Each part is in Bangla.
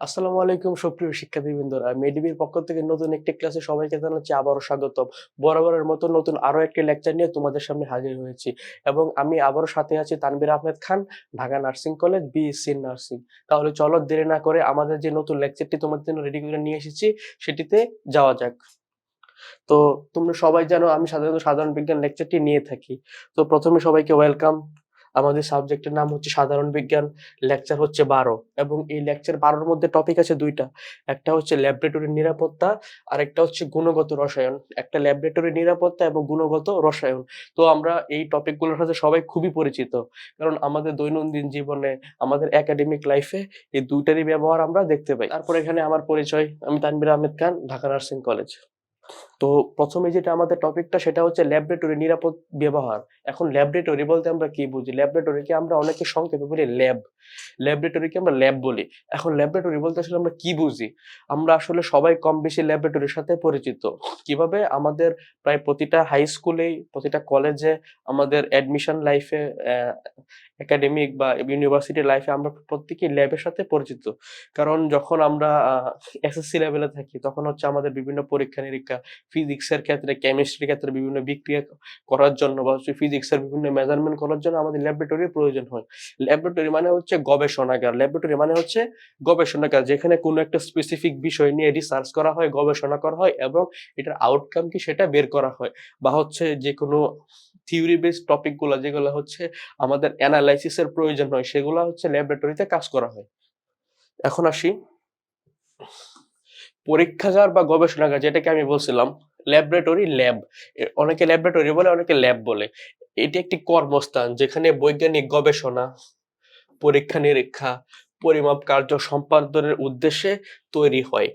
আসসালামু আলাইকুম, সুপ্রিয় শিক্ষার্থীবৃন্দরা। মেডিবির পক্ষ থেকে নতুন একটি ক্লাসে সবাইকে জানাচ্ছি আবারও স্বাগতম। বরাবরের মতো নতুন আরও একটি লেকচার নিয়ে তোমাদের সামনে হাজির হয়েছি। এবং আমি আবারও সাথে আছি Tanvir Ahmed Khan, Dhaka nursing college BSc nursing. তাহলে চলো দেরি না করে আমাদের যে নতুন লেকচারটি তোমাদের জন্য রেডি করে নিয়ে এসেছি, সেটিতে যাওয়া যাক। তো তোমরা সবাই জানো আমি সাধারণত সাধারণ বিজ্ঞান লেকচারটি নিয়ে থাকি। তো প্রথমে সবাইকে ওয়েলকাম আমাদের সাবজেক্টের নাম হচ্ছে সাধারণ বিজ্ঞান লেকচার হচ্ছে বারো এবং এই লেকচার বারোর মধ্যে টপিক আছে দুইটা। একটা হচ্ছে ল্যাবরেটরির নিরাপত্তা আর একটা হচ্ছে গুণগত রসায়ন। একটা ল্যাবরেটরির নিরাপত্তা এবং গুণগত রসায়ন। তো আমরা এই টপিকগুলোর সাথে সবাই খুবই পরিচিত। কারণ আমাদের দৈনন্দিন জীবনে, আমাদের একাডেমিক লাইফে এই দুইটারই ব্যবহার আমরা দেখতে পাই। তারপর এখানে আমার পরিচয়, আমি তানবির আহমেদ খান, ঢাকা নার্সিং কলেজ তো প্রথমে যেটা আমাদের টপিকটা সেটা হচ্ছে ল্যাবরেটরি নিরাপদ ব্যবহার। এখন ল্যাবরেটরি বলতে আমরা কি বুঝি? ল্যাবরেটরিকে আমরা অনেকে সংক্ষেপে বলি ল্যাব ল্যাবরেটরিকে আমরা ল্যাব বলি। এখন ল্যাবরেটরি বলতে আসলে আমরা কি বুঝি? আমরা আসলে সবাই কম বেশি ল্যাবরেটরির সাথে পরিচিত। কীভাবে? আমাদের প্রায় প্রতিটা হাই স্কুলেই প্রতিটা কলেজে আমাদের অ্যাডমিশন লাইফে একাডেমিক বা ইউনিভার্সিটি লাইফে আমরা প্রত্যেকেই ল্যাবের সাথে পরিচিত। কারণ যখন আমরা এসএসসি লেভেলে থাকি, তখন হচ্ছে আমাদের বিভিন্ন পরীক্ষা নিরীক্ষা ফিজিক্সের ক্ষেত্রে কেমিস্ট্রির ক্ষেত্রে বিভিন্ন বিক্রিয়া করার জন্য বা হচ্ছে ফিজিক্সের বিভিন্ন মেজারমেন্ট করার জন্য আমাদের ল্যাবরেটরির প্রয়োজন হয়। ল্যাবরেটরি মানে হচ্ছে গবেষণাগার। ল্যাবরেটরি মানে হচ্ছে গবেষণাগার, যেখানে কোনো একটা স্পেসিফিক বিষয় নিয়ে রিসার্চ করা হয়, গবেষণা করা হয় এবং এটার আউটকাম কি সেটা বের করা হয় বা হচ্ছে যে কোনো থিওরি বেসড টপিকগুলো যেগুলো হচ্ছে আমাদের অ্যানালাইসিসের প্রয়োজন হয়, সেগুলো হচ্ছে ল্যাবরেটরিতে কাজ করা হয়। এখন আসি। পরীক্ষাগার বা গবেষণাগার, যেটাকে আমি বলছিলাম ল্যাবরেটরি ল্যাব অনেকে ল্যাবরেটরি বলে, অনেকে ল্যাব বলে। এটি একটি কর্মস্থান যেখানে বৈজ্ঞানিক গবেষণা, পরীক্ষা নিরীক্ষা, পরিমাপ কার্য সম্পাদনের উদ্দেশ্যে তৈরি হয়।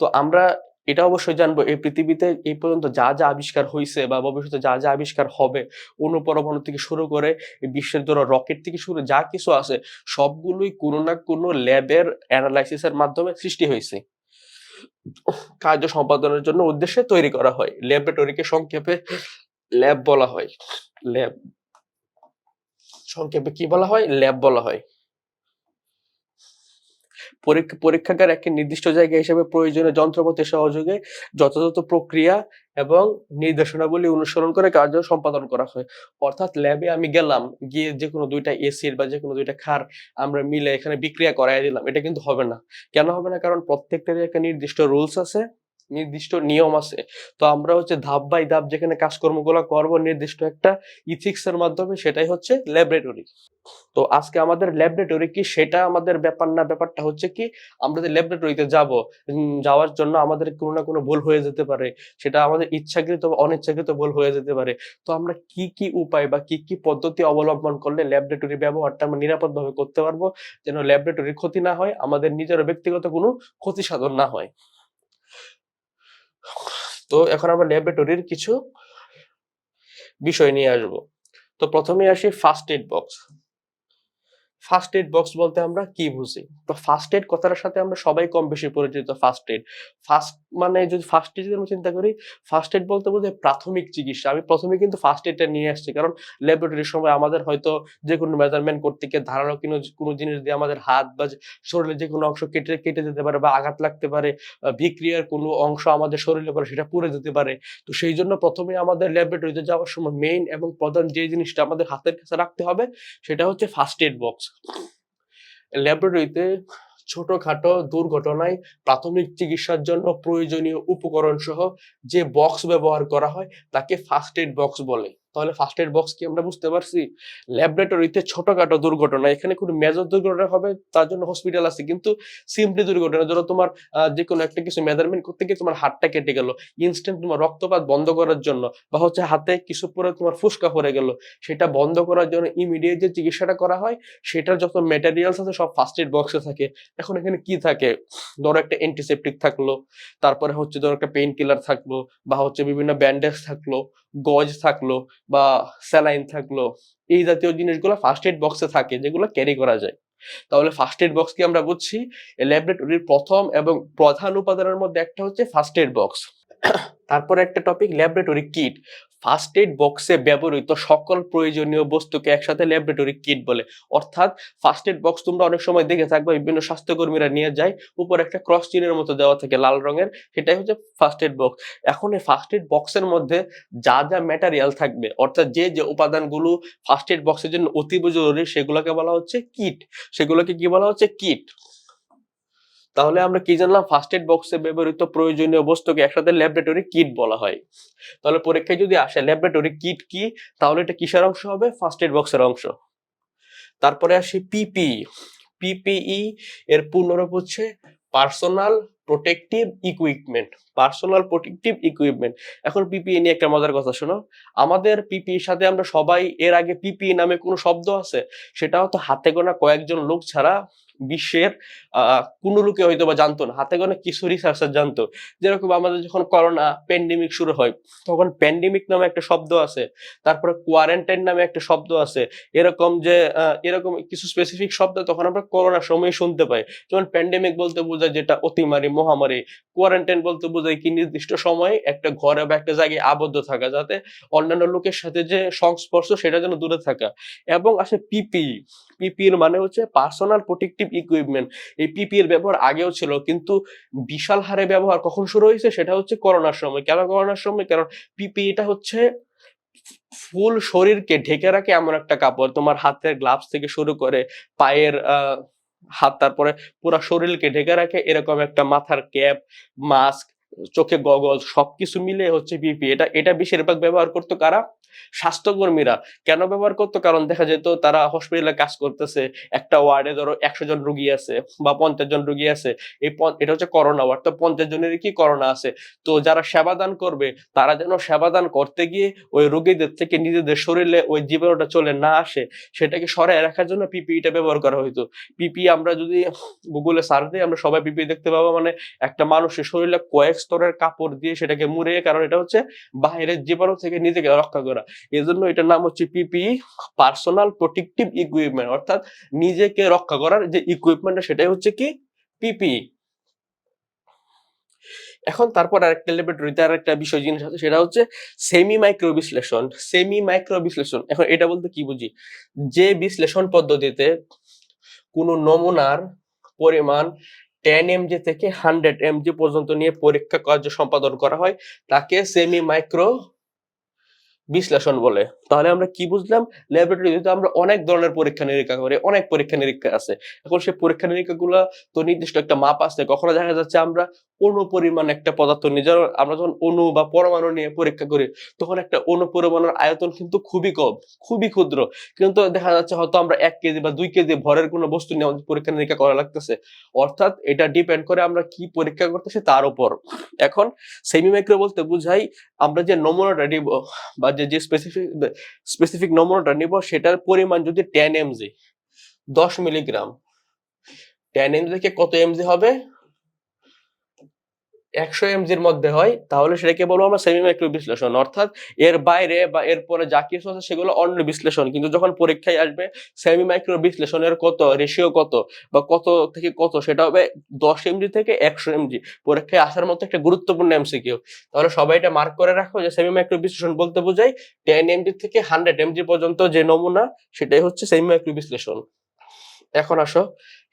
তো আমরা এটা অবশ্যই জানব, এই পৃথিবীতে এই পর্যন্ত যা যা আবিষ্কার হয়েছে বা ভবিষ্যতে যা যা আবিষ্কার হবে অনুপরমাণু থেকে শুরু করে, বিশ্বের ধরো রকেট থেকে শুরু যা কিছু আছে, সবগুলোই কোনো না কোনো ল্যাবের অ্যানালাইসিসের মাধ্যমে সৃষ্টি হয়েছে কার্য সম্পাদনের জন্য উদ্দেশ্যে তৈরি করা হয়। ল্যাবরেটরিকে সংক্ষেপে ল্যাব বলা হয়। ল্যাব সংক্ষেপে কি বলা হয়? ল্যাব বলা হয়। পরীক্ষাগার একটি নির্দিষ্ট জায়গা হিসেবে প্রয়োজনীয় যন্ত্রপাতি সহযোগে যথাযথ প্রক্রিয়া এবং নির্দেশনাবলী অনুসরণ করে কার্য সম্পাদন করা হয়। অর্থাৎ ল্যাবে আমি গেলাম, গিয়ে যে কোনো দুইটা এসির বা যে কোনো দুইটা খার আমরা মিলে এখানে বিক্রিয়া করাই দিলাম। এটা কিন্তু হবে না। কেন হবে না? কারণ প্রত্যেকটারই একটা নির্দিষ্ট রুলস আছে। নির্দিষ্ট নিয়ম আছে। তো আমরা হচ্ছে ধাপ বাই ধাপ যেখানে কাজকর্মগুলো করব, নির্দিষ্ট একটা ইথিক্সের মাধ্যমে সেটাই হচ্ছে ল্যাবরেটরি তো আজকে আমাদের ল্যাবরেটরি কি সেটা আমাদের ব্যাপার না, ব্যাপারটা হচ্ছে কি আমরা যে ল্যাবরেটরিতে যাব যাওয়ার জন্য আমাদের কোনো না কোনো ভুল হয়ে যেতে পারে, সেটা আমাদের ইচ্ছাকৃত বা অনিচ্ছাকৃত ভুল হয়ে যেতে পারে। তো আমরা কি কি উপায় বা কি কি পদ্ধতি অবলম্বন করলে ল্যাবরেটরি ব্যবহারটা আমরা নিরাপদভাবে করতে পারব, যেন ল্যাবরেটরির ক্ষতি না হয়, আমাদের নিজের ব্যক্তিগত কোনো ক্ষতি সাধন না হয়? তো এখন আমরা ল্যাবরেটরির কিছু বিষয় নিয়ে আসব। তো প্রথমে আসি first aid box first aid box বলতে আমরা কি বুঝি? তো ফার্স্ট এড কথাটার সাথে আমরা সবাই কম বেশি পরিচিত ফার্স্ট এড ফার্স্ট মানে যদি ফার্স্ট এড আমরা চিন্তা করি ফার্স্ট এড বলতে বোঝায় প্রাথমিক চিকিৎসা। আমি প্রথমে কিন্তু ফার্স্ট এডটা নিয়ে আসছি, কারণ ল্যাবরেটরির সময় আমাদের হয়তো যে কোনো মেজারমেন্ট করতে গিয়ে ধারালো কোনো কোনো জিনিস দিয়ে আমাদের হাত বা শরীরের যে কোনো অংশ কেটে কেটে যেতে পারে বা আঘাত লাগতে পারে বিক্রিয়ার কোনো অংশ আমাদের শরীরে পরে সেটা পুড়ে যেতে পারে। তো সেই জন্য প্রথমে আমাদের ল্যাবরেটরিতে যাওয়ার সময় মেইন এবং প্রধান যে জিনিসটা আমাদের হাতের কাছে রাখতে হবে, সেটা হচ্ছে ফার্স্ট এড বক্স ল্যাবরেটরিতে ছোটখাটো দুর্ঘটনায় প্রাথমিক চিকিৎসার জন্য প্রয়োজনীয় উপকরণ সহ যে বক্স ব্যবহার করা হয়, তাকে ফার্স্ট এড বক্স বলে। তাহলে ফার্স্ট এড বক্স কি আমরা বুঝতে পারছি? ল্যাবরেটরিতে ছোটখাটো দুর্ঘটনা, এখানে কোনো মেজর দুর্ঘটনা হবে, তার জন্য হসপিটাল আছে। কিন্তু সিম্পলি দুর্ঘটনা, ধরো তোমার যে কোনো একটা কিছু মেজারমেন্ট করতে গিয়ে তোমার হাতটা কেটে গেল ইনস্ট্যান্ট তোমার রক্তপাত বন্ধ করার জন্য, বা হচ্ছে হাতে কিছু পরে তোমার ফুসকা পড়ে গেল, সেটা বন্ধ করার জন্য ইমিডিয়েট যে চিকিৎসাটা করা হয়, সেটার যত ম্যাটেরিয়ালস আছে সব ফার্স্ট এড বক্সে থাকে। এখন এখানে কি থাকে? ধরো একটা অ্যান্টিসেপটিক থাকল, তারপরে হচ্ছে ধরো একটা পেইন কিলার থাকল, বা হচ্ছে বিভিন্ন ব্যান্ডেজ থাকল, গজ থাকল বা স্যালাইন থাকল, এই জাতীয় জিনিসগুলো ফার্স্ট এড বক্সে থাকে যেগুলো ক্যারি করা যায়। তাহলে ফার্স্ট এড বক্স কি আমরা বুঝছি? ল্যাবরেটরির প্রথম এবং প্রধান উপাদানের মধ্যে একটা হচ্ছে ফার্স্ট এড বক্স তারপরে একটা topic laboratory kit first aid বক্সে ব্যবহৃত সকল প্রয়োজনীয় বস্তুকে একসাথে ল্যাবরেটরি কিট বলে। অর্থাৎ ফার্স্ট এইড বক্স তোমরা অনেক সময় দেখে থাকবে, বিভিন্ন স্বাস্থ্যকর্মীরা নিয়ে যায়, উপর একটা ক্রস চিনের মতো দেওয়া থাকে লাল রঙের, সেটাই হচ্ছে ফার্স্ট এইড বক্স এখন এই ফার্স্ট এইড বক্সের মধ্যে যা যা ম্যাটেরিয়াল থাকবে, অর্থাৎ যে যে উপাদানগুলো ফার্স্ট এইড বক্সের জন্য অতীব জরুরি, সেগুলোকে বলা হচ্ছে কিট সেগুলোকে কি বলা হচ্ছে? কিট তাহলে আমরা কি জানলাম? ফার্স্ট এড বক্সে ব্যবহৃত প্রয়োজনীয় বস্তুকে একসাথে ল্যাবরেটরি কিট বলা হয়। তাহলে পরীক্ষায় যদি আসে ল্যাবরেটরি কিট কি? তাহলে এটা কিসের অংশ হবে? ফার্স্ট এড বক্সের অংশ। তারপরে আসি পিপিই পিপিই এর পূর্ণরূপ হচ্ছে personal protective equipment personal protective equipment এখন পিপিই নিয়ে একটা মজার কথা শোনো। আমাদের পিপির সাথে আমরা সবাই এর আগে পিপি নামে কোনো শব্দ আছে? সেটা হয়তো হাতে গোনা কয়েকজন লোক ছাড়া বিশ্বের কোনো লোকে হয়তো বা জানতো না। হাতে গোনা কিছু রিসার্চার জানতো। যেরকম আমাদের যখন করোনা প্যান্ডেমিক শুরু হয়, তখন প্যান্ডেমিক নামে একটা শব্দ আছে, তারপরে কোয়ারেন্টাইন নামে একটা শব্দ আছে। এরকম যে এরকম কিছু স্পেসিফিক শব্দ তখন আমরা করোনার সময় শুনতে পাই। যেমন প্যান্ডেমিক বলতে বোঝায় যেটা অতিমারি, মহামারী। কোয়ারেন্টাইন বলতে বোঝায় কি নির্দিষ্ট সময় একটা ঘরে বা একটা জায়গায় আবদ্ধ থাকা, যাতে অন্যান্য লোকের সাথে যে সংস্পর্শ সেটা যেন দূরে থাকা। এবং আসে পিপি পিপি এর মানে হচ্ছে পার্সোনাল প্রোটেকটিভ ইকুইপমেন্ট এই পিপি এর ব্যবহার আগেও ছিল, কিন্তু বিশাল হারে ব্যবহার কখন শুরু হয়েছে সেটা হচ্ছে করোনার সময়। কেন করোনার সময়? কারণ পিপি এটা হচ্ছে ফুল শরীরকে ঢেকে রাখে এমন একটা কাপড়। তোমার হাতের গ্লাভস থেকে শুরু করে পায়ের হাত, তারপরে পুরো শরীরকে ঢেকে রাখে, এরকম একটা মাথার ক্যাপ মাস্ক চোখে গগল, সবকিছু মিলে হচ্ছে পিপি এটা এটা বেশিরভাগ ব্যবহার করতো কারা? স্বাস্থ্যকর্মীরা কেন ব্যবহার করতো? কারণ দেখা যেত তারা হসপিটালে কাজ করতেছে, একটা ওয়ার্ডে ধরো একশো জন রুগী আছে বা পঞ্চাশ জন রুগী আছে। এই এটা হচ্ছে করোনা ওয়ার্ড তো পঞ্চাশ জনের কি করোনা আছে? তো যারা সেবাদান করবে, তারা যেন সেবাদান করতে গিয়ে ওই রোগীদের থেকে নিজেদের শরীরে ওই জীবাণুটা চলে না আসে, সেটাকে সরায় রাখার জন্য পিপিইটা ব্যবহার করা হইতো। পিপি আমরা যদি গুগলে সার্চ দিই, আমরা সবাই পিপি দেখতে পাবো। মানে একটা মানুষের শরীরে কয়েক স্তরের কাপড় দিয়ে সেটাকে মুড়ে কারণ এটা হচ্ছে বাইরের জীবাণু থেকে নিজেকে রক্ষা করা। এই জন্য এটার নাম হচ্ছে পিপি পার্সোনাল প্রোটেকটিভ ইকুইপমেন্ট অর্থাৎ নিজেকে রক্ষা করার যে ইকুইপমেন্ট সেটাই হচ্ছে কি? পিপি এখন তারপর আরেকটা ল্যাবরেটরিতে আরেকটা বিষয় জিনিস আছে, সেটা হচ্ছে সেমি মাইক্রো বিশ্লেষণ সেমি মাইক্রো বিশ্লেষণ এখন এটা বলতে কি বুঝি? যে বিশ্লেষণ পদ্ধতিতে কোনো নমুনার পরিমাণ টেন এমজি থেকে হান্ড্রেড এমজি পর্যন্ত নিয়ে পরীক্ষা কার্য সম্পাদন করা হয়, তাকে সেমি মাইক্রো বিশ্লেষণ বলে। তাহলে আমরা কি বুঝলাম? ল্যাবরেটরিতে আমরা অনেক ধরনের পরীক্ষা নিরীক্ষা করি, অনেক পরীক্ষা নিরীক্ষা আছে। এখন সেই পরীক্ষা নিরীক্ষা গুলা তো নির্দিষ্ট একটা মাপ আছে। কখনো দেখা যাচ্ছে আমরা অণু পরিমাণ একটা পদার্থ যেমন আমরা যখন অণু বা পরমাণু নিয়ে পরীক্ষা করি, তখন একটা অণু পরমাণুর আয়তন কিন্তু খুবই কম, খুবই ক্ষুদ্র। কিন্তু দেখা যাচ্ছে হয়তো আমরা এক কেজি বা দুই কেজি ভরের কোনো বস্তু নিয়ে আমাদের পরীক্ষা নিরীক্ষা করা লাগতেছে। অর্থাৎ এটা ডিপেন্ড করে আমরা কি পরীক্ষা করতেছি তার উপর। এখন সেমি মাইক্রো বলতে বুঝাই আমরা যে নমুনাটা বা যে যে স্পেসিফিক স্পেসিফিক নমুনাটা নিব, সেটার পরিমাণ যদি টেন এমজি দশ মিলিগ্রাম টেন এমজি থেকে কত এমজি হবে? একশো এমজির মধ্যে হয়, তাহলে সেটাকে বলব আমরা সেমি মাইক্রো বিশ্লেষণ। অর্থাৎ এর বাইরে বা এর পরে যা কিছু আছে সেগুলো অন্য বিশ্লেষণ। কিন্তু যখন পরীক্ষায় আসবে সেমি মাইক্রো বিশ্লেষণের কত রেশিও কত, বা কত থেকে কত, সেটা হবে দশ এমজি থেকে একশো এমজি পরীক্ষায় আসার মতো একটা গুরুত্বপূর্ণ এমসিকিউ তাহলে সবাই এটা মার্ক করে রাখো যে সেমি মাইক্রো বিশ্লেষণ বলতে বোঝাই টেন এমজি থেকে হান্ড্রেড এমজি পর্যন্ত যে নমুনা, সেটাই হচ্ছে সেমি মাইক্রো বিশ্লেষণ। এখন আসো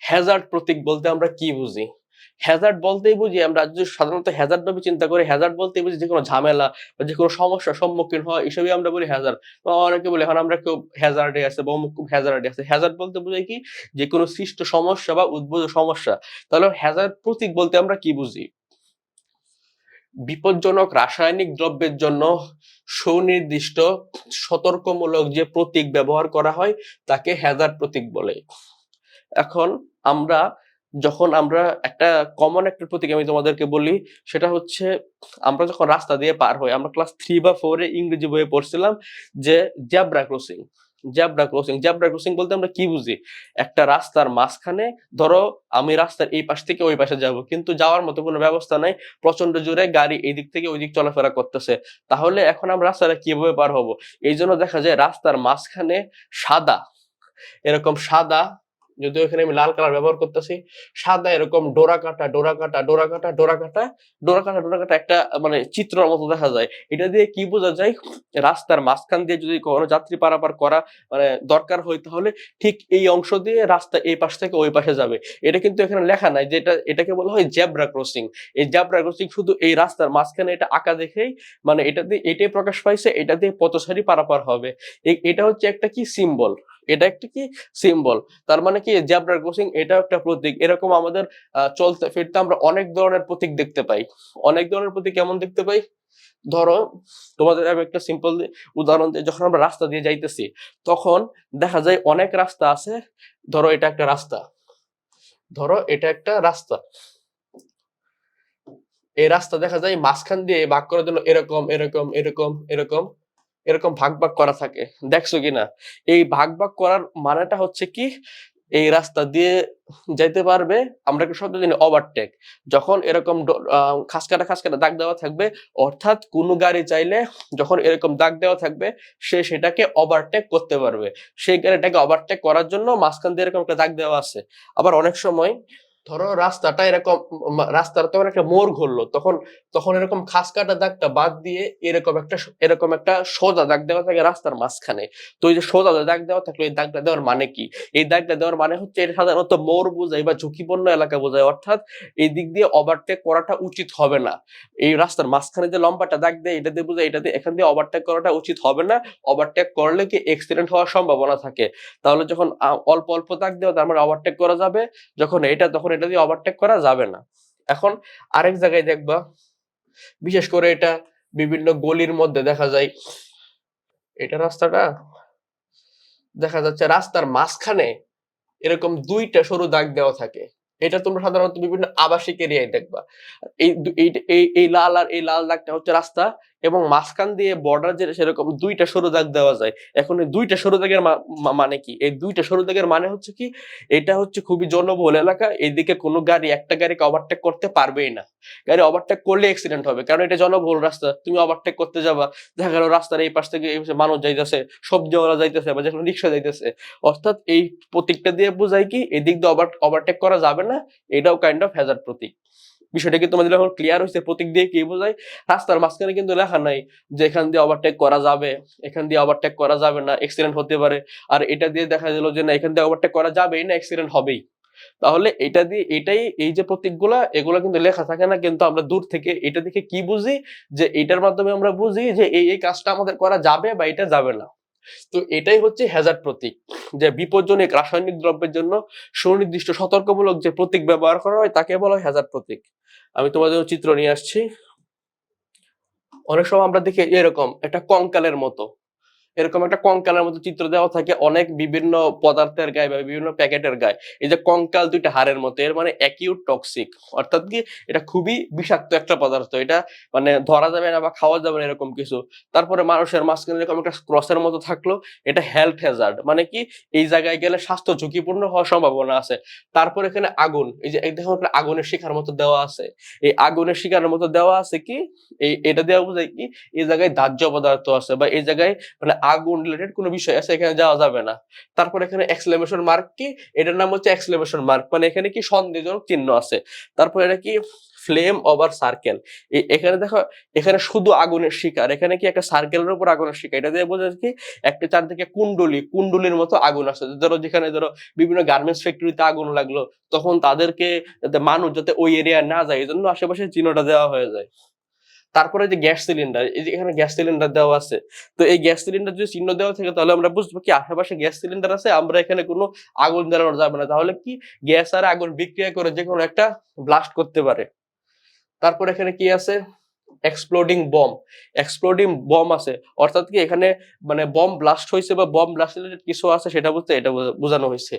হ্যাজার্ড প্রতীক বলতে আমরা কি বুঝি? হ্যাজার্ড বলতেই বুঝি, আমরা যদি সাধারণত হ্যাজার্ড ভাবে চিন্তা করি হ্যাজার্ড বলতেই বুঝি যে কোনো ঝামেলা বা যে কোনো সমস্যার সম্মুখীন হয় এসবই আমরা বলি হ্যাজার্ড অনেকে বলে, এখন আমরা কেউ হ্যাজার্ডে আছে বা অমুক হ্যাজার্ডে আছে। হ্যাজার্ড বলতে বোঝাই কি? যে কোনো সৃষ্ট সমস্যা বা উদ্ভূত সমস্যা। তাহলে হ্যাজার্ড প্রতীক বলতে আমরা কি বুঝি? বিপজ্জনক রাসায়নিক দ্রব্যের জন্য সুনির্দিষ্ট সতর্কমূলক যে প্রতীক ব্যবহার করা হয়, তাকে হ্যাজার্ড প্রতীক বলে। এখন আমরা যখন আমরা একটা কমন একটা প্রতীক আমি তোমাদেরকে বলি, সেটা হচ্ছে আমরা যখন রাস্তা দিয়ে পার হই, আমরা ক্লাস থ্রি বা ফোরে ইংরেজি বইয়ে পড়ছিলাম যে zebra crossing zebra crossing zebra crossing বলতে আমরা কি বুঝি? একটা রাস্তার মাঝখানে, ধরো আমি রাস্তার এই পাশ থেকে ওই পাশে যাব, কিন্তু যাওয়ার মতো কোনো ব্যবস্থা নাই প্রচণ্ড জোরে গাড়ি এই দিক থেকে ওই দিক চলাফেরা করতেছে। তাহলে এখন আমরা রাস্তাটা কীভাবে পার হব? এই জন্য দেখা যায় রাস্তার মাঝখানে সাদা, এরকম সাদা যদিও এখানে আমি লাল কালার ব্যবহার করতেছি, সাদা এরকম ডোরা কাটা ডোরা কাটা ডোরা কাটা ডোরা কাটা ডোরা কাটা ডোরা কাটা একটা মানে চিত্রের মতো দেখা যায়। এটা দিয়ে কি বোঝা যায়? রাস্তার মাঝখান দিয়ে যদি কোনো যাত্রী পারাপার করা মানে দরকার হয় তাহলে ঠিক এই অংশ দিয়ে রাস্তা এই পাশ থেকে ওই পাশে যাবে। এটা কিন্তু এখানে লেখা নাই যেটা এটাকে বলা হয় জেব্রা ক্রসিং। এই জেব্রা ক্রসিং শুধু এই রাস্তার মাঝখানে এটা আঁকা দেখেই মানে এটা দিয়ে, এটাই প্রকাশ পাইছে, এটা দিয়ে পথচারী পারাপার হবে। এটা হচ্ছে একটা কি? সিম্বল। এটা একটা কি সিম্বল তার মানে কি জেব্রা ক্রসিং এটা একটা প্রতীক। এরকম আমাদের চলতে ফিরতে আমরা অনেক ধরনের প্রতীক দেখতে পাই। অনেক ধরনের প্রতীক কেমন দেখতে পাই? ধরো, তোমাদের আমি একটা সিম্পল উদাহরণ দিই যখন আমরা রাস্তা দিয়ে যাইতেছি, তখন দেখা যায় অনেক রাস্তা আছে। ধরো, এটা একটা রাস্তা। ধরো, এটা একটা রাস্তা। এই রাস্তা দেখা যায় মাঝখান দিয়ে ভাগ করার জন্য এরকম এরকম এরকম এরকম। এরকম ভাগ ভাগ করা থাকে। দেখছ কিনা এই ভাগ ভাগ করার মানেটা হচ্ছে কি? এই রাস্তা দিয়ে যাইতে পারবে, আমরা একটা শব্দ জানি ওভারটেক যখন এরকম খাসকাটা খাসকাটা দাগ দেওয়া থাকবে, অর্থাৎ কোনো গাড়ি চাইলে যখন এরকম দাগ দেওয়া থাকবে, সে সেটাকে ওভারটেক করতে পারবে। সেই গাড়িটাকে ওভারটেক করার জন্য মাঝখান দিয়ে এরকম একটা দাগ দেওয়া আছে। আবার অনেক সময় ধরো রাস্তাটা এরকম রাস্তার তখন একটা মোড় ঘুরলো। তখন তখন এরকম খাস কাটা দাগটা বাদ দিয়ে এরকম একটা এরকম একটা সোজা দাগ দেওয়া থাকে রাস্তার মাঝখানে। তো এই যে সোজা দাগ দেওয়া থাকল, এই দাগটা দেওয়ার মানে কি? এই দাগটা দেওয়ার মানে হচ্ছে এটা সাধারণত মোড় বোঝায় বা ঝুঁকিপূর্ণ এলাকা বোঝায়। অর্থাৎ এই দিক দিয়ে ওভারটেক করাটা উচিত হবে না। এই রাস্তার মাঝখানে যে লম্বাটা দাগ দেয়, এটা দিয়ে বোঝায়, এটা দিয়ে এখান দিয়ে ওভারটেক করাটা উচিত হবে না। ওভারটেক করলে কি অ্যাক্সিডেন্ট হওয়ার সম্ভাবনা থাকে। তাহলে যখন অল্প অল্প দাগ দেওয়া, তার মানে ওভারটেক করা যাবে। যখন এটা, তখন এটা দিয়ে ওভারটেক করা যাবে না। এখন আরেক জায়গায় দেখবা, বিশেষ করে এটা বিভিন্ন গলির মধ্যে দেখা যায়, এটা রাস্তাটা দেখা যাচ্ছে রাস্তার মাঝখানে এরকম দুইটা সরু দাগ দেওয়া থাকে। এটা তোমরা সাধারণত বিভিন্ন আবাসিক এরিয়ায় দেখবা। এই এই লাল আর এই লাল দাগটা হচ্ছে রাস্তা এবং মাঝখান দিয়ে বর্ডার যে সেরকম দুইটা সরু দাগ দেওয়া যায়। এখন এই দুইটা সরু দাগের মানে কি? এই দুইটা সরু দাগের মানে হচ্ছে কি? এটা হচ্ছে খুবই জনবহুল এলাকা। এইদিকে কোনো গাড়ি, একটা গাড়িকে ওভারটেক করতে পারবেই না। গাড়ি ওভারটেক করলে অ্যাক্সিডেন্ট হবে। কারণ এটা জনবহুল রাস্তা। তুমি ওভারটেক করতে যাবা। দেখা গেল রাস্তার এই পাশ থেকে মানুষ যাইতেছে সবজিওয়ালা যাইতেছে বা যেখানে রিক্সা যাইতেছে। অর্থাৎ এই প্রতীকটা দিয়ে বোঝায় কি? এদিক দিয়ে ওভারটেক করা যাবে না। এটাও কাইন্ড অফ হ্যাজার্ড প্রতীক। বিষয়টা কি তোমাদের এখন ক্লিয়ার হয়েছে প্রতীক দিয়ে কি বোঝায়? রাস্তার মাঝখানে কিন্তু লেখা নাই যে এখান দিয়ে ওভারটেক করা যাবে, এখান দিয়ে ওভারটেক করা যাবে না অ্যাক্সিডেন্ট হতে পারে। আর এটা দিয়ে দেখা গেল যে না, এখান দিয়ে ওভারটেক করা যাবেই না অ্যাক্সিডেন্ট হবেই। তাহলে এটা দিয়ে, এটাই এই যে প্রতীকগুলা, এগুলো কিন্তু লেখা থাকে না, কিন্তু আমরা দূর থেকে এটা দেখে কি বুঝি? যে এটার মাধ্যমে আমরা বুঝি যে এই কাজটা আমাদের করা যাবে বা এটা যাবে না। তো এটাই হচ্ছে হ্যাজার্ড প্রতীক, যে বিপজ্জনক রাসায়নিক দ্রব্যের জন্য সুনির্দিষ্ট সতর্কমূলক যে প্রতীক ব্যবহার করা হয়, তাকে বলা হয় হ্যাজার্ড প্রতীক। আমি তোমাদের চিত্র নিয়ে আসছি। অনেক সময় আমরা দেখি এরকম, একটা কঙ্কালের মতো। এরকম একটা কঙ্কালের মতো চিত্র দেওয়া থাকে, অনেক বিভিন্ন পদার্থের গায়ে বা বিভিন্ন প্যাকেটের গায়ে। এই যে কঙ্কাল দুইটা হাড়ের মতো, এর মানে অ্যাকিউট টক্সিক অর্থাৎ কি এটা খুবই বিষাক্ত একটা পদার্থ, এটা মানে ধরা যাবে না বা খাওয়া যাবে না এরকম কিছু। তারপরে মানুষের মাঝখানে এরকম একটা ক্রসের মতো থাকল, এটা হেলথ হ্যাজার্ড মানে কি এই জায়গায় গেলে স্বাস্থ্য ঝুঁকিপূর্ণ হওয়ার সম্ভাবনা আছে। তারপর এখানে আগুন, এই যে দেখো একটা আগুনের শিখার মতো দেওয়া আছে। এই আগুনের শিখার মতো দেওয়া আছে কি? এই, এটা দেওয়া বোঝায় কি? এই জায়গায় দাহ্য পদার্থ আছে বা এই জায়গায় মানে আগুন রিলেটেড কোনো বিষয় আছে, এখানে যাওয়া যাবে না। তারপর এখানে এক্সক্লেমেশন মার্ক কি? এটার নাম হচ্ছে এক্সক্লেমেশন মার্ক মানে এখানে কি সন্দেহজনক চিহ্ন আছে। তারপর এটা কি? ফ্লেম ওভার সার্কেল এখানে দেখো, এখানে শুধু আগুনের শিকার, এখানে কি একটা সার্কেলের উপর আগুনের শিকার? এটা দিয়ে বোঝা কি? একটা চারদিকে কুণ্ডলি, কুণ্ডলির মতো আগুন আছে। ধরো যেখানে ধরো বিভিন্ন গার্মেন্টস ফ্যাক্টরিতে আগুন লাগল, তখন তাদেরকে মানুষ যাতে ওই এরিয়া না যায় এই জন্য আশেপাশে চিহ্নটা দেওয়া হয়ে যায়। তারপরে যে গ্যাস সিলিন্ডার, এই যে এখানে গ্যাস সিলিন্ডার দেওয়া আছে, তো এই গ্যাস সিলিন্ডার যদি চিহ্ন দেওয়া থাকে তাহলে আমরা বুঝব কি আশেপাশে গ্যাস সিলিন্ডার আছে, আমরা এখানে কোনো আগুন জ্বালানো যাবে না। তাহলে কি গ্যাস আর আগুন বিক্রিয়া করে যে কোনো একটা ব্লাস্ট করতে পারে। তারপর এখানে কি আছে? এক্সপ্লোডিং বম এক্সপ্লোডিং বম আছে। অর্থাৎ কি এখানে মানে বম ব্লাস্ট হয়েছে বা বম ব্লাস্ট কিছু আছে সেটা বুঝতে এটা বোঝানো হয়েছে।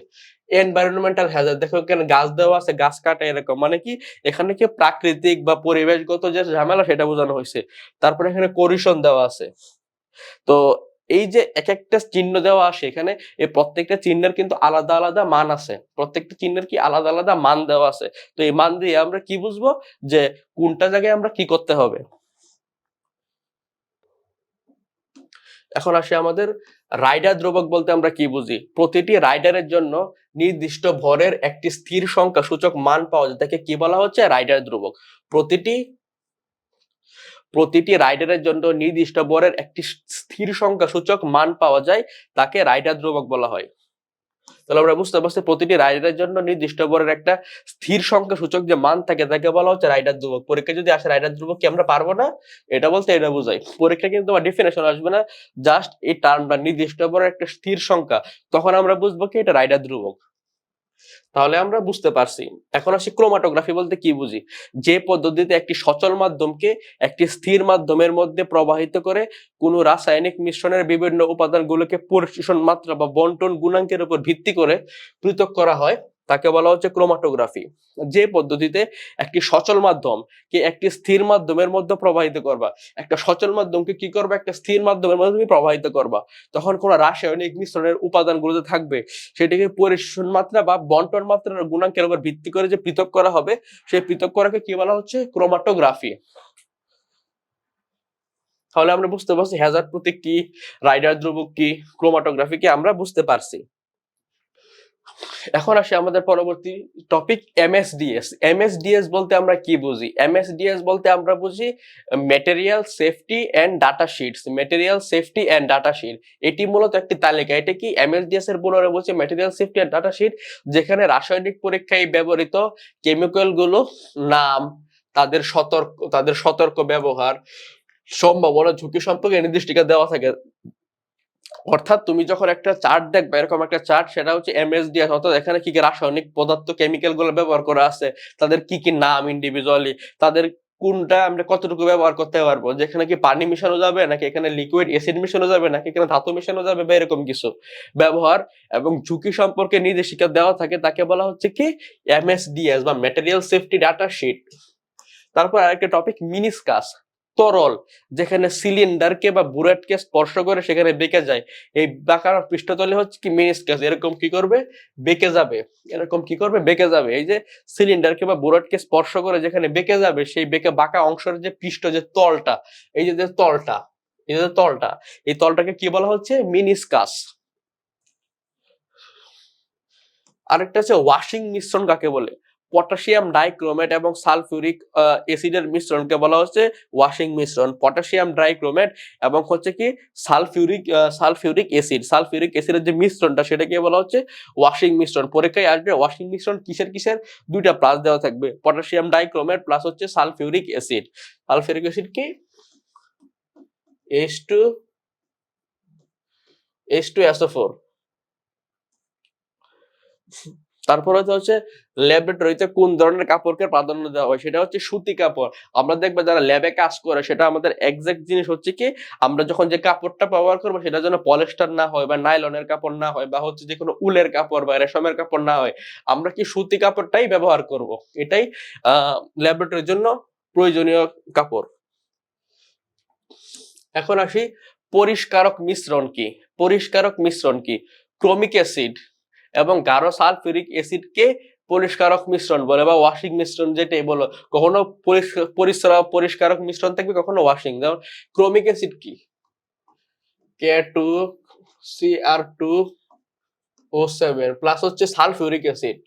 এনভায়রনমেন্টাল হ্যাজার দেখো এখানে গাছ দেওয়া আছে, গাছ কাটা এরকম। মানে কি এখানে কি প্রাকৃতিক বা পরিবেশগত যে ঝামেলা সেটা বোঝানো হয়েছে। তারপরে এখানে করিশন দেওয়া আছে। তো এই যে এক একটা চিহ্ন দেওয়া আসে এখানে, এই প্রত্যেকটা চিহ্নের কিন্তু আলাদা আলাদা মান আছে। প্রত্যেকটা চিহ্নের কি আলাদা আলাদা মান দেওয়া আছে? তো এই মান দিয়ে আমরা কি বুঝব? যে কোনটা জায়গায় আমরা কি করতে হবে? এখন আসে আমাদের রাইডার ধ্রুবক বলতে আমরা কি বুঝি? প্রতিটি রাইডারের জন্য নির্দিষ্ট ভরের একটি স্থির সংখ্যা সূচক মান পাওয়া যায়। তাকে কি বলা হচ্ছে? রাইডার ধ্রুবক প্রতিটি প্রতিটি রাইডারের জন্য নির্দিষ্ট ভরের একটি স্থির সংখ্যা সূচক মান পাওয়া যায়, তাকে রাইডার ধ্রুবক বলা হয়। তাহলে আমরা বুঝতে পারছি প্রতিটি রাইডারের জন্য নির্দিষ্ট ভরের একটা স্থির সংখ্যা সূচক যে মান থাকে, তাকে বলা হচ্ছে রাইডার ধ্রুবক। পরীক্ষা যদি আসে রাইডার ধ্রুবক কি আমরা পারব না? এটা বলতে এটা বোঝাই পরীক্ষা কিন্তু তোমার ডেফিনেশন আসবে না জাস্ট এই টার্মটা নির্দিষ্ট ভরের একটা স্থির সংখ্যা, তখন আমরা বুঝব কি এটা রাইডার ধ্রুবক। তাহলে আমরা বুঝতে পারছি। এখন আসি ক্রোমাটোগ্রাফি বলতে কি বুঝি? যে পদ্ধতিতে একটি সচল মাধ্যমকে একটি স্থির মাধ্যমের মধ্যে প্রবাহিত করে কোনো রাসায়নিক মিশ্রণের বিভিন্ন উপাদানগুলোকে পরিশোষণ মাত্রা বা বন্টন গুণাঙ্কের উপর ভিত্তি করে পৃথক করা হয়। তাকে বলা হচ্ছে ক্রোমাটোগ্রাফি। যে পদ্ধতিতে একটি সচল মাধ্যম কে একটি স্থির মাধ্যমের মধ্যে প্রবাহিত করবা, একটা সচল মাধ্যমকে কি করবা, একটা স্থির মাধ্যমের মধ্যে তুমি প্রবাহিত করবা। তখন কোন রাসায়নিক মিশ্রণের উপাদানগুলোতে থাকবে, সেটাকে পরিশোষণ মাত্রা বা বন্টন মাত্রার গুণাঙ্কের উপর ভিত্তি করে যে পৃথক করা হবে সেই পৃথক করাকে কি বলা হচ্ছে? ক্রোমাটোগ্রাফি। তাহলে আমরা বুঝতে পারছি হ্যাজার্ড প্রতীক কি, রাইডার ধ্রুবক কি, ক্রোমাটোগ্রাফি কি আমরা বুঝতে পারছি। এখন আসি আমাদের পরবর্তী টপিক এমএসডিএস এমএসডিএস বলতে আমরা কি বুঝি? এমএসডিএস বলতে আমরা বুঝি material safety and data sheets material safety and data sheet এটি মূলত একটি তালিকা। এটা কি? এমএসডিএস এর বলে বলছে material safety and data sheet যেখানে রাসায়নিক পরীক্ষায় ব্যবহৃত কেমিক্যালগুলো, নাম, তাদের সতর্ক তাদের সতর্ক ব্যবহার, সম্ভাবনা, ঝুঁকি সম্পর্কে নির্দিষ্টিকা দেওয়া থাকে। অর্থাৎ তুমি যখন একটা চার্ট দেখবে, এরকম একটা চার্ট সেটা হচ্ছে এমএসডিএস অর্থাৎ এখানে কি কি রাসায়নিক পদার্থ কেমিক্যালগুলো ব্যবহার করা আছে, তাদের কি কি নাম ইন্ডিভিজুয়ালি তাদের কোনটা আমরা কতটুকু ব্যবহার করতে পারব? যেখানে কি পানি মিশানো যাবে, নাকি এখানে লিকুইড অ্যাসিড মিশানো যাবে, নাকি এখানে ধাতু মিশানো যাবে, বা এরকম কিছু। ব্যবহার এবং ঝুঁকি সম্পর্কে নির্দেশিকা দেওয়া থাকে, তাকে বলা হচ্ছে কি? এমএসডিএস বা ম্যাটেরিয়াল সেফটি ডাটা শিট তারপর আরেকটা টপিক মিনিসকাস তরল, যেখানে সিলিন্ডারকে বা বুলেটকে স্পর্শ করে সেখানে বেঁকে যায়। এই বাঁকার পৃষ্ঠতলে হচ্ছে কি মিনিসকাস এরকম কি করবে? বেঁকে যাবে। এরকম কি করবে? বেঁকে যাবে। এই যে সিলিন্ডারকে বা বুলেটকে স্পর্শ করে যেখানে বেঁকে যাবে, সেই বেঁকে বাঁকা অংশের যে পৃষ্ঠ, যে তলটা, এই যে তলটা, এই যে তলটা, এই তলটাকে কি বলা হচ্ছে? মিনিসকাস আরেকটা হচ্ছে ওয়াশিং মিশ্রণ কাকে বলে? পটাশিয়াম ডাইক্রোমেট এবং সালফিউরিক অ্যাসিডের মিশ্রণকে বলা হচ্ছে ওয়াশিং মিশ্রণ। পটাশিয়াম ডাইক্রোমেট এবং হচ্ছে কি সালফিউরিক সালফিউরিক অ্যাসিড। সালফিউরিক অ্যাসিডের যে মিশ্রণটা সেটাকে বলা হচ্ছে ওয়াশিং মিশ্রণ। পরীক্ষায় আসবে ওয়াশিং মিশ্রণ কিসের কিসের? দুইটা প্লাস দেওয়া থাকবে। পটাশিয়াম ডাইক্রোমেট প্লাস হচ্ছে সালফিউরিক অ্যাসিড। সালফিউরিক অ্যাসিড কি? H two H two SO four তারপর হচ্ছে ল্যাবরেটরিতে কোন ধরনের কাপড়কে প্রাধান্য দেওয়া হয়? সেটা হচ্ছে সুতি কাপড়। আমরা দেখবে যারা ল্যাবে কাজ করে, সেটা আমাদের এক্সাক্ট জিনিস হচ্ছে কি, আমরা যখন যে কাপড়টা ব্যবহার করব, সেটা যেন পলিস্টার না হয় বা নাইলনের কাপড় না হয় বা হচ্ছে যে কোনো উলের কাপড় বা রেশমের কাপড় না হয়, আমরা কি সুতি কাপড়টাই ব্যবহার করব? এটাই আহ ল্যাবরেটরির জন্য প্রয়োজনীয় কাপড়। এখন আসি, পরিষ্কারক মিশ্রণ কি? পরিষ্কারক মিশ্রণ কি? ক্রমিক অ্যাসিড। এবং গাঢ় সালফিউরিক অ্যাসিডকে পরিষ্কারক মিশ্রণ বলে বা ওয়াশিং মিশ্রণ যেটাই বলো, কখনো পরিষ্কার পরিষ্কারক মিশ্রণ থাকবে, কখনো ওয়াশিং যেমন ক্রোমিক অ্যাসিড কি? K two C R two O seven plus হচ্ছে sulphuric acid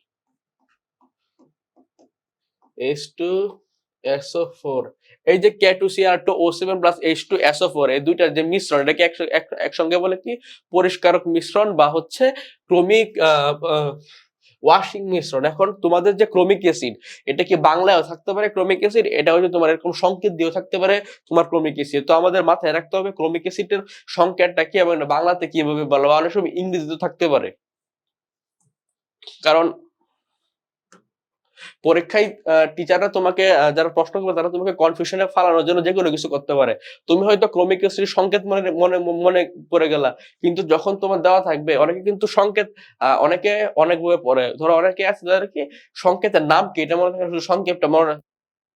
H two SO four এই যে K two C R two O seven plus H two SO four এই দুইটার যে মিশ্রণ, এটাকে একসঙ্গে বলে কি? পরিষ্কারক মিশ্রণ বা হচ্ছে ক্রমিক ওয়াশিং মিশ্রণ। এখন তোমাদের যে ক্রমিক অ্যাসিড এটা কি বাংলায়ও থাকতে পারে ক্রমিক অ্যাসিড এটা হচ্ছে তোমার এরকম সংকেত দিয়েও থাকতে পারে তোমার ক্রমিক অ্যাসিড তো আমাদের মাথায় রাখতে হবে ক্রমিক অ্যাসিডের সংকেতটা কি এবং বাংলাতে কীভাবে বলো অনেক সময় ইংরেজিতে থাকতে পারে। কারণ পরীক্ষায় টিচাররা তোমাকে যারা প্রশ্ন করবে তারা তোমাকে কনফিউশনে ফালানোর জন্য যে কোনো কিছু করতে পারে। তুমি হয়তো ক্রমিক শ্রী সংকেত মনে মনে মনে পড়ে গেলা। কিন্তু যখন তোমার দেওয়া থাকবে, অনেকে কিন্তু সংকেত অনেকে অনেকভাবে পড়ে। ধরো অনেকে আছে যাদের কি সংকেতের নাম কি? এটা মনে থাকে শুধু সংকেতটা মনে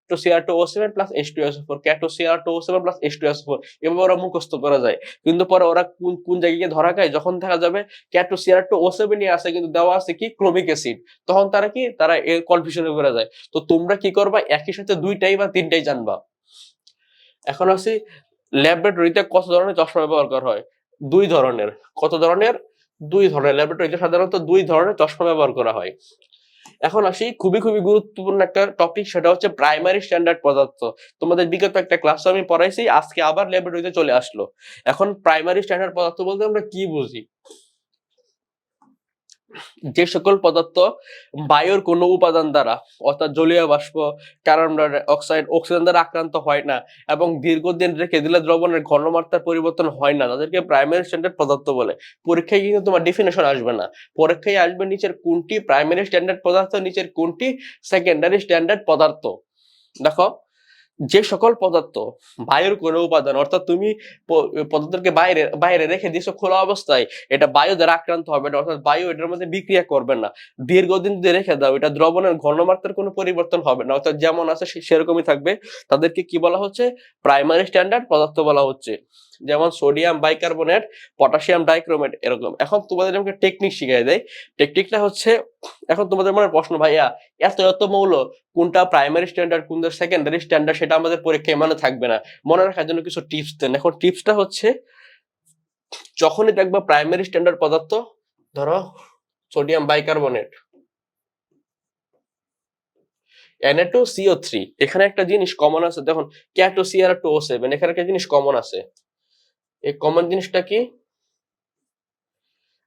two CR two O seven plus H two four K two CR two O seven plus H two four এভাবে ওরা মুখস্থ করা যায়। কিন্তু পরে ওরা কোন কোন জায়গায় ধরা খায়, যখন দেখা যাবে টু আছে, কিন্তু দেওয়া আছে কি অ্যাসিড, তখন তারা কি, তারা কনফিউশনে করে যায়। তো তোমরা কি করবা, একই সাথে দুইটাই বা তিনটাই জানবা। এখন আসি, ল্যাবরেটরিতে কত ধরনের চশমা ব্যবহার করা হয়? দুই ধরনের। কত ধরনের? দুই ধরনের। ল্যাবরেটরিতে সাধারণত দুই ধরনের চশমা ব্যবহার করা হয়। এখন আসি খুবই খুবই গুরুত্বপূর্ণ একটা টপিক সেটা হচ্ছে প্রাইমারি স্ট্যান্ডার্ড পদার্থ। তোমাদের বিগত একটা ক্লাস আমি পড়াইছি, আজকে আবার ল্যাবরেটরিতে চলে আসলো। এখন প্রাইমারি স্ট্যান্ডার্ড পদার্থ বলতে আমরা কি বুঝি? যে সকল পদার্থ বায়ুর কোনো উপাদান দ্বারা, অর্থাৎ জলীয় বাষ্প, কার্বন অক্সাইড অক্সিজেন দ্বারা আক্রান্ত হয় না এবং দীর্ঘদিন রেখে দিলে দ্রবণের ঘনমাত্রার পরিবর্তন হয় না। তাদেরকে প্রাইমারি স্ট্যান্ডার্ড পদার্থ বলে। পরীক্ষায় কিন্তু তোমার ডিফিনেশন আসবে না। পরীক্ষায় আসবে নিচের কোনটি প্রাইমারি স্ট্যান্ডার্ড পদার্থ, নিচের কোনটি সেকেন্ডারি স্ট্যান্ডার্ড পদার্থ? দেখো যে সকল পদার্থ বায়ুর কোন উপাদান, অর্থাৎ তুমি পদার্থকে বাইরে বাইরে রেখে দিয়েছ খোলা অবস্থায়, এটা বায়ু দ্বারা আক্রান্ত হবে না, অর্থাৎ বায়ু এটার মধ্যে বিক্রিয়া করবে না। দীর্ঘদিন যদি রেখে দাও, এটা দ্রবণের ঘনমাত্রার কোনো পরিবর্তন হবে না, অর্থাৎ যেমন আছে সেরকমই থাকবে। তাদেরকে কি বলা হচ্ছে? প্রাইমারি স্ট্যান্ডার্ড পদার্থ বলা হচ্ছে। যেমন সোডিয়াম বাইকার্বনেট, পটাশিয়াম ডাইক্রোমেট এরকম। এখন তোমাদের আমাকে টেকনিক শিখাই দেয় টেকনিকটা হচ্ছে, এখন তোমাদের মনে প্রশ্ন, ভাইয়া, এত এত মৌল, কোনটা প্রাইমারি স্ট্যান্ডার্ড কোনটা সেকেন্ডারি স্ট্যান্ডার্ড সেটা আমাদের পরীক্ষায় মানে থাকবে না। মনে রাখার জন্য কিছু টিপস দেন। এখন টিপসটা হচ্ছে, যখনই দেখবা প্রাইমারি স্ট্যান্ডার্ড পদার্থ, ধরো সোডিয়াম বাইকার্বনেট Na2 CO3 এখানে একটা জিনিস কমন আছে। দেখুন K two CR two O seven এখানে একটা জিনিস কমন আছে। এই কমন জিনিসটা কি?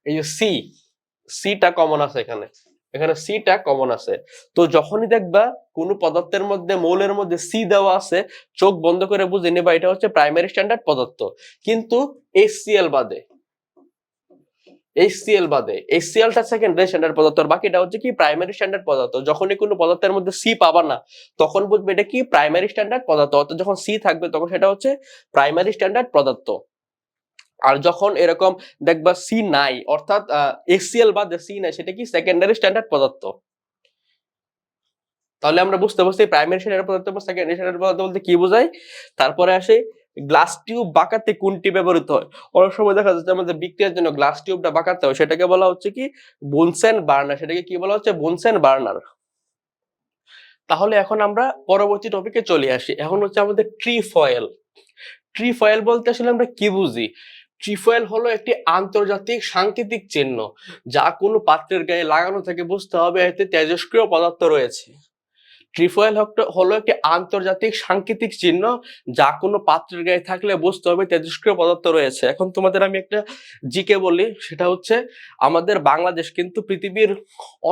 এই যে সি সিটা কমন আছে এখানে। এখানে সিটা কমন আছে। তো যখনই দেখবা কোন পদার্থের মধ্যে, মৌলের মধ্যে সি দেওয়া আছে, চোখ বন্ধ করে বুঝে নেবা, এটা হচ্ছে প্রাইমারি স্ট্যান্ডার্ড পদার্থ। কিন্তু HCl বাদে HCl বাদে HClটা সেকেন্ডারি স্ট্যান্ডার্ড পদার্থ, আর বাকিটা হচ্ছে কি প্রাইমারি স্ট্যান্ডার্ড পদার্থ। যখনই কোনো পদার্থের মধ্যে সি পাবা না, তখন বুঝবে এটা কি প্রাইমারি স্ট্যান্ডার্ড পদার্থ। অর্থাৎ যখন সি থাকবে, তখন সেটা হচ্ছে প্রাইমারি স্ট্যান্ডার্ড পদার্থ। আর যখন এরকম দেখবা সি নাই, অর্থাৎ এসিএল বাদে সি নাই, সেটা কি সেকেন্ডারি স্ট্যান্ডার্ড পদার্থ? তাহলে আমরা বুঝতে পারছি প্রাইমারি স্ট্যান্ডার্ড পদার্থ বা সেকেন্ডারি স্ট্যান্ডার্ড পদার্থ বলতে কি বোঝায়? তারপরে আসে গ্লাস টিউব বাঁকাতে কোনটি ব্যবহৃত হয়? অনেক সময় দেখা যাচ্ছে আমাদের বিক্রিয়ার জন্য গ্লাস টিউবটা বাঁকাতে হয়, সেটাকে বলা হচ্ছে কি? বোনসেন বার্নার সেটাকে কি বলা হচ্ছে? বুনসেন বার্নার তাহলে এখন আমরা পরবর্তী টপিকে চলে আসি। এখন হচ্ছে আমাদের ট্রি ফয়েল ট্রি ফয়েল বলতে আসলে আমরা কি বুঝি? ট্রিফয়েল হলো একটি আন্তর্জাতিক সাংকেতিক চিহ্ন, যা কোনো পাত্রের গায়ে লাগানো থেকে বুঝতে হবে এতে তেজস্ক্রিয় পদার্থ রয়েছে। ট্রিফয়েল হলো একটি আন্তর্জাতিক সাংকেতিক চিহ্ন, যা কোনো পাত্রের গায়ে থাকলে বুঝতে হবে তেজস্ক্রিয় পদার্থ রয়েছে। এখন তোমাদের আমি একটা জিকে বলি, সেটা হচ্ছে আমাদের বাংলাদেশ কিন্তু পৃথিবীর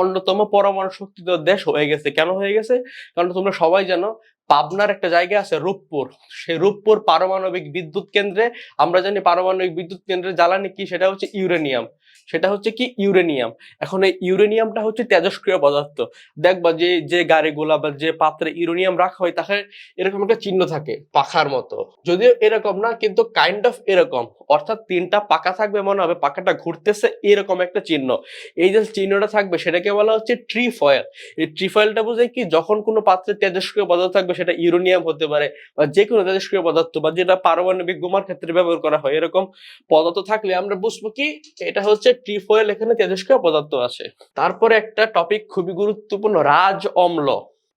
অন্যতম পরমাণু শক্তিধর দেশ হয়ে গেছে। কেন হয়ে গেছে? কারণ তোমরা সবাই জানো পাবনার একটা জায়গা আছে রূপপুর। সেই রূপপুর পারমাণবিক বিদ্যুৎ কেন্দ্রে, আমরা জানি পারমাণবিক বিদ্যুৎ কেন্দ্রের জ্বালানি কি? সেটা হচ্ছে ইউরেনিয়াম। সেটা হচ্ছে কি? ইউরেনিয়াম। এখন এই ইউরেনিয়ামটা হচ্ছে তেজস্ক্রিয় পদার্থ। দেখবা যে যে গাড়িগুলা বা যে পাত্রে ইউরেনিয়াম রাখা হয়, তাকে এরকম একটা চিহ্ন থাকে, পাখার মতো। যদিও এরকম না, কিন্তু কাইন্ড অফ এরকম। অর্থাৎ তিনটা পাকা থাকবে, মনে হবে পাকাটা ঘুরতেছে, এরকম একটা চিহ্ন। এই যে চিহ্নটা থাকবে, সেটাকে বলা হচ্ছে ট্রি ফয়েল এই ট্রি ফয়েলটা বুঝে কি? যখন কোনো পাত্রে তেজস্ক্রিয় পদার্থ থাকবে সেটা ইউরোনিয়াম হতে পারে বা যে কোনো তেজস্ক্রিয় পদার্থ বা যেটা পারমাণবিক বোমার ক্ষেত্রে ব্যবহার করা হয়, এরকম পদার্থ থাকলে আমরা বুঝব কি এটা হচ্ছে ট্রিফয়েল এখানে তেজস্ক্রিয় পদার্থ আছে। তারপরে একটা টপিক খুবই গুরুত্বপূর্ণ, রাজ অম্ল।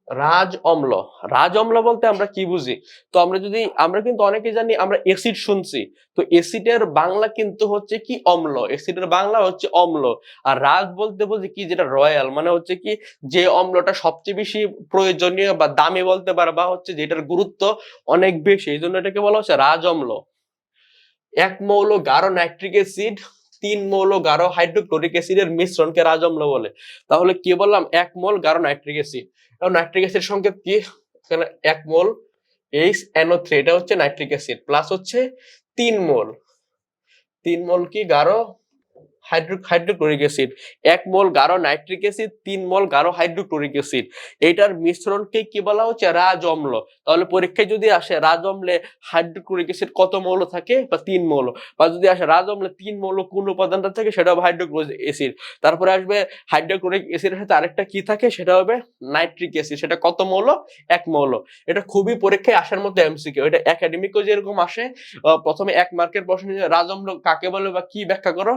রাজ অম্ল। রাজ অম্ল বলতে আমরা কি বুঝি? তো আমরা যদি, আমরা কিন্তু অনেকে জানি আমরা এসিড শুনছি। তো এসিডের বাংলা কিন্তু হচ্ছে কি অম্ল? এসিডের বাংলা হচ্ছে অম্ল। আর রাজ বলতে বুঝি কি? যেটা রয়্যাল। মানে হচ্ছে কি? যে অম্লটা সবচেয়ে বেশি প্রয়োজনীয় বা দামি বলতে পারে বা হচ্ছে যেটার গুরুত্ব অনেক বেশি। এই জন্য এটাকে বলা হচ্ছে রাজ অম্ল। এক মৌল গাঢ় নাইট্রিক অ্যাসিড তিন মৌল গাঢ় হাইড্রোক্লোরিক অ্যাসিডের মিশ্রণকে রাজম্ল বলে। তাহলে কি বললাম? এক মোল গাঢ় নাইট্রিক অ্যাসিড এবং নাইট্রিক অ্যাসিড সংকেত কি? এক মোল এইচ এনও থ্রি এটা হচ্ছে নাইট্রিক অ্যাসিড প্লাস হচ্ছে তিন মোল। তিন মোল কি? গাঢ় হাইড্রো হাইড্রোক্লোরিক অ্যাসিড এক মোল গাঢ় নাইট্রিক অ্যাসিড তিন মোল গাঢ় হাইড্রোক্লোরিক অ্যাসিড এটার মিশ্রণকে কি বলা হচ্ছে? রাজ অম্ল। তাহলে পরীক্ষায় যদি আসে, রাজ অম্লে হাইড্রোক্লোরিক অ্যাসিড কত মৌল থাকে? বা তিন মৌল। বা যদি আসে, রাজ অম্লে তিন মৌল কোন উপাদানটা থাকে? সেটা হবে হাইড্রোক্লোরিক অ্যাসিড তারপরে আসবে হাইড্রোক্লোরিক অ্যাসিডের সাথে আরেকটা কি থাকে? সেটা হবে নাইট্রিক অ্যাসিড সেটা কত মৌল? এক মৌল। এটা খুবই পরীক্ষায় আসার মতো এমসিকিউ এটা একাডেমিকও যেরকম আসে প্রথমে এক মার্কের প্রশ্ন, রাজ অম্ল কাকে বলে বা কি ব্যাখ্যা করো?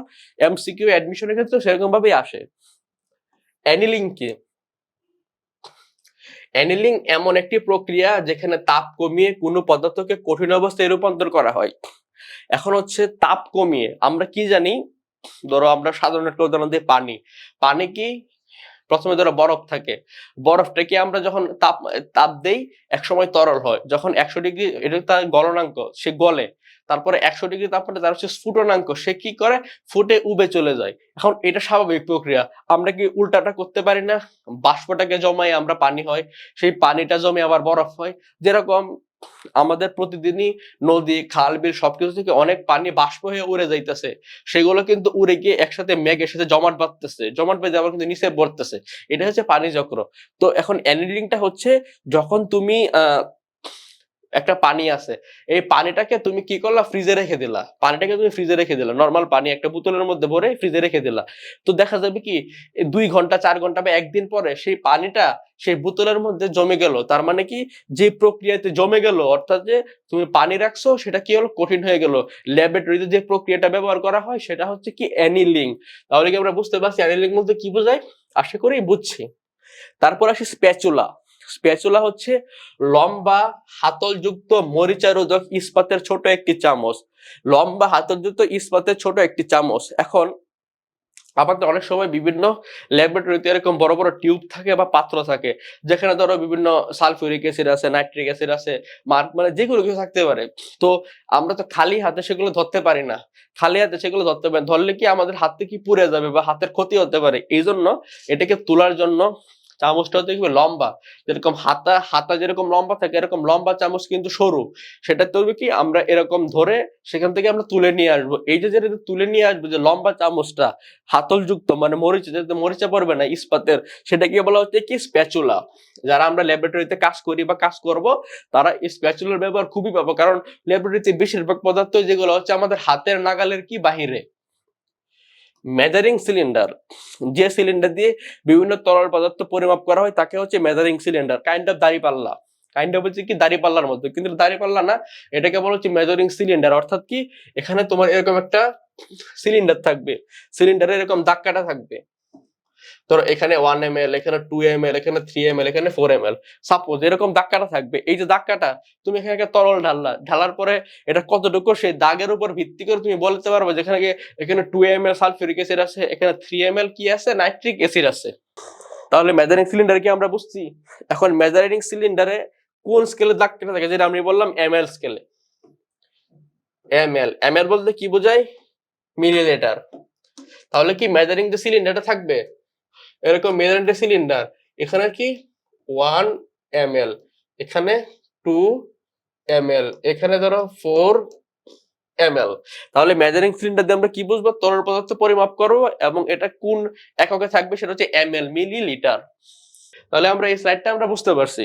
এমসিকিউ অ্যাডমিশনের ক্ষেত্রে সেরকম ভাবেই আসে। অ্যানিলিং কি অ্যানিলিং এমন একটি প্রক্রিয়া যেখানে তাপ কমিয়ে কোনো পদার্থকে কঠিন অবস্থায় রূপান্তর করা হয়। এখন হচ্ছে তাপ কমিয়ে, আমরা কি জানি? ধরো আমরা সাধারণ একটা উদাহরণ দিয়ে পানি। পানি কি? প্রথমে ধরো বরফ থাকে। বরফটাকে আমরা যখন তাপ তাপ দেই এক সময় তরল হয়। যখন একশো ডিগ্রি, এটা তার গলনাঙ্ক, সে গলে। তারপরে একশো ডিগ্রি তাপমাত্রা তার হচ্ছে স্ফুটনাঙ্ক, সে কি করে? ফুটে উবে চলে যায়। এখন এটা স্বাভাবিক প্রক্রিয়া। আমরা কি উল্টাটা করতে পারি না? বাষ্পটাকে জমাই আমরা পানি হয়, সেই পানিটা জমে আবার বরফ হয়। যেরকম আমাদের প্রতিদিনই নদী, খাল, বিল সবকিছু থেকে অনেক পানি বাষ্প হয়ে উড়ে যাইতেছে। সেগুলো কিন্তু উড়ে গিয়ে একসাথে মেঘের সাথে জমাট বাঁধতেছে। জমাট বেঁধে আবার কিন্তু নিচে পড়তেছে এটা হচ্ছে পানি চক্র। তো এখন অ্যানিলিংটা হচ্ছে যখন তুমি, আহ একটা পানি আছে। এই পানিটাকে তুমি কি করলা? ফ্রিজে রেখে দিলা। পানিটাকে তুমি ফ্রিজে রেখে দিলা। নর্মাল পানি একটা বোতলের মধ্যে ভরে ফ্রিজে রেখে দিলা। তো দেখা যাবে কি দুই ঘণ্টা, চার ঘণ্টা বা একদিন পরে সেই পানিটা সেই বোতলের মধ্যে জমে গেল। তার মানে কি, যে প্রক্রিয়াতে জমে গেল, অর্থাৎ যে তুমি পানি রাখছো, সেটা কি হলো? কঠিন হয়ে গেল। ল্যাবরেটরিতে যে প্রক্রিয়াটা ব্যবহার করা হয়, সেটা হচ্ছে কি অ্যানিলিং। তাহলে কি আমরা বুঝতে পারছি? অ্যানিলিং বলতে কি বোঝায়? আশা করি বুঝছি। তারপর আসি স্প্যাচুলা। স্প্যাচুলা হচ্ছে লম্বা হাতলযুক্ত মরিচারোধক ইস্পাতের ছোট একটি চামচ। লম্বা হাতলযুক্ত ইস্পাতের ছোট একটি চামচ। এখন আমাদের অনেক সময় বিভিন্ন ল্যাবরেটরিতে এরকম বড় বড় টিউব থাকে বা পাত্র থাকে, যেখানে ধরো বিভিন্ন সালফিউরিক অ্যাসিড আছে নাইট্রিক অ্যাসিড আছে মার্ক মানে যেগুলো কিছু থাকতে পারে। তো আমরা তো খালি হাতে সেগুলো ধরতে পারি না। খালি হাতে সেগুলো ধরতে পারি ধরলে কি আমাদের হাতে কি পুড়ে যাবে বা হাতের ক্ষতি হতে পারে? এই জন্য এটাকে তোলার জন্য চামচটা হচ্ছে কি লম্বা। যেরকম হাতা হাতা যেরকম লম্বা থাকে, এরকম লম্বা চামচ কিন্তু সরু। সেটা করবে কি, আমরা এরকম ধরে সেখান থেকে আমরা তুলে নিয়ে আসব। এই যে যেটা তুলে নিয়ে আসব যে লম্বা চামচটা হাতল যুক্ত মানে মরিচা যাতে মরিচা পড়বে না, ইস্পাতের, সেটাকে বলা হচ্ছে কি, স্প্যাচুলা। যারা আমরা ল্যাবরেটরিতে কাজ করি বা কাজ করব, তারা স্প্যাচুলার ব্যবহার খুবই পাবো। কারণ ল্যাবরেটরিতে বেশিরভাগ পদার্থ যেগুলো হচ্ছে আমাদের হাতের নাগালের কি, বাহিরে। মেজারিং সিলিন্ডার যে সিলিন্ডার দিয়ে বিভিন্ন তরল পদার্থ পরিমাপ করা হয়, তাকে হচ্ছে মেজারিং সিলিন্ডার কাইন্ড অফ দাড়িপাল্লা কাইন্ড অফ হচ্ছে কি দাঁড়িপাল্লার মতো। কিন্তু দাড়িপাল্লা না, এটাকে বলা হচ্ছে মেজারিং সিলিন্ডার অর্থাৎ কি, এখানে তোমার এরকম একটা সিলিন্ডার থাকবে। সিলিন্ডারে এরকম দাগ কাটা থাকবে। ধরো এখানে ওয়ান এম এল এখানে টু এম এল এখানে থ্রি এম এল এখানে ফোর এম এল সাপোজ এরকম দাগ কাটা থাকবে। এই যে দাগ কাটা তুমি এখানে একটা তরল ঢাললা। ঢালার পরে এটা কতটুকু? সেই দাগের উপর ভিত্তি করে তুমি বলতে পারবে যেখানে এখানে two M L sulphuric acid আছে, এখানে থ্রি এম এল কি আছে? নাইট্রিক অ্যাসিড আছে। তাহলে মেজারিং সিলিন্ডার কি আমরা বুঝছি? এখন মেজারিং সিলিন্ডারে কোন স্কেলে দাগ কেটে থাকে? যেটা আমি বললাম এম এল স্কেলে এম এল এম এল বলতে কি বোঝায়? মিলিলিটার তাহলে কি মেজারিং যে সিলিন্ডারটা থাকবে? এরকম মেজারিং সিলিন্ডার এখানে কি? ওয়ান এম এখানে টু এম এখানে ধরো ফোর এম তাহলে মেজারিং সিলিন্ডার দিয়ে আমরা কি বুঝব? তরল পদার্থ পরিমাপ করব এবং এটা কোন এককে থাকবে সেটা হচ্ছে এম এল মিলি লিটার তাহলে আমরা এই স্লাইডটা আমরা বুঝতে পারছি।